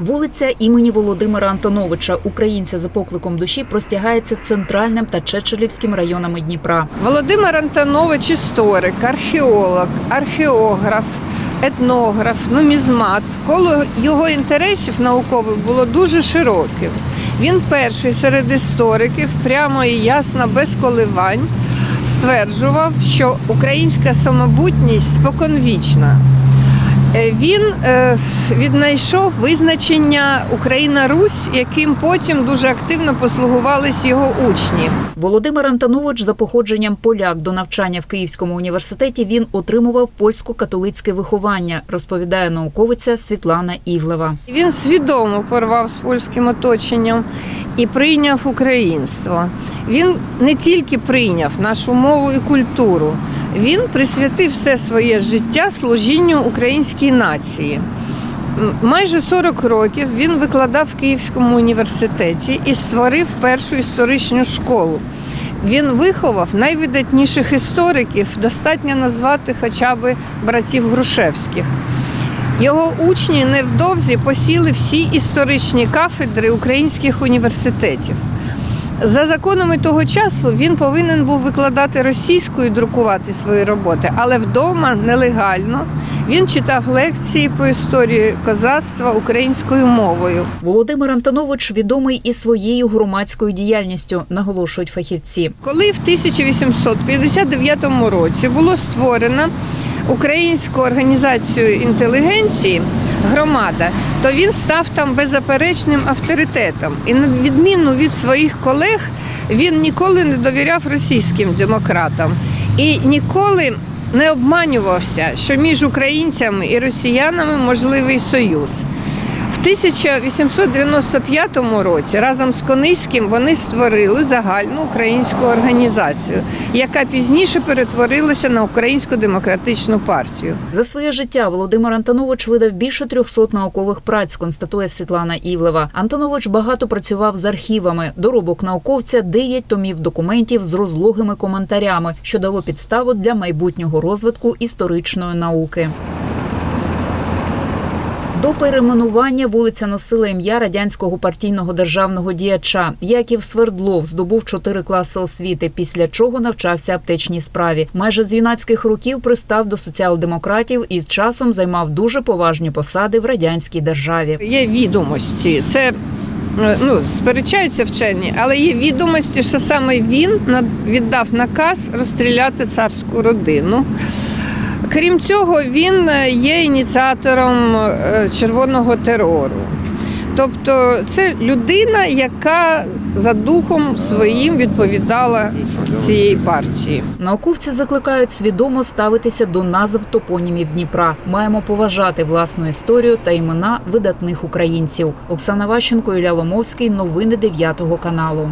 Вулиця імені Володимира Антоновича, українця за покликом душі, простягається центральним та Чечелівським районами Дніпра. Володимир Антонович історик, археолог, археограф, етнограф, нумізмат. Коло його інтересів наукових було дуже широким. Він перший серед істориків, прямо і ясно, без коливань, стверджував, що українська самобутність споконвічна. Е, Він е, віднайшов визначення Україна-Русь, яким потім дуже активно послугувались його учні. Володимир Антонович за походженням поляк до навчання в Київському університеті він отримував польсько-католицьке виховання, розповідає науковиця Світлана Івлева. Він свідомо порвав з польським оточенням і прийняв українство. Він не тільки прийняв нашу мову і культуру, він присвятив все своє життя служінню українській нації. Майже 40 років він викладав в Київському університеті і створив першу історичну школу. Він виховав найвидатніших істориків, достатньо назвати хоча б братів Грушевських. Його учні невдовзі посіли всі історичні кафедри українських університетів. За законами того часу він повинен був викладати російською і друкувати свої роботи, але вдома нелегально він читав лекції по історії козацтва українською мовою. Володимир Антонович відомий і своєю громадською діяльністю, наголошують фахівці. Коли в 1859 році було створено українську організацію інтелігенції громада, то він став там беззаперечним авторитетом. І на відміну від своїх колег, він ніколи не довіряв російським демократам і ніколи не обманювався, що між українцями і росіянами можливий союз. В 1895 році разом з Кониським вони створили загальну українську організацію, яка пізніше перетворилася на Українську демократичну партію. За своє життя Володимир Антонович видав більше 300 наукових праць, констатує Світлана Івлева. Антонович багато працював з архівами. Доробок науковця 9 томів документів з розлогими коментарями, що дало підставу для майбутнього розвитку історичної науки. До перейменування вулиця носила ім'я радянського партійного державного діяча. Яків Свердлов здобув чотири класи освіти, після чого навчався аптечній справі. Майже з юнацьких років пристав до соціал-демократів і з часом займав дуже поважні посади в радянській державі. Є відомості. Це е, ну, сперечаються вчені, але є відомості, що саме він віддав наказ розстріляти царську родину. Крім цього, він е, є ініціатором е, червоного терору. Тобто це людина, яка за духом своїм відповідала цієї партії. Науковці закликають свідомо ставитися до назв топонімів Дніпра. Маємо поважати власну історію та імена видатних українців. Оксана Ващенко, Ілля Ломовський. Новини 9 каналу.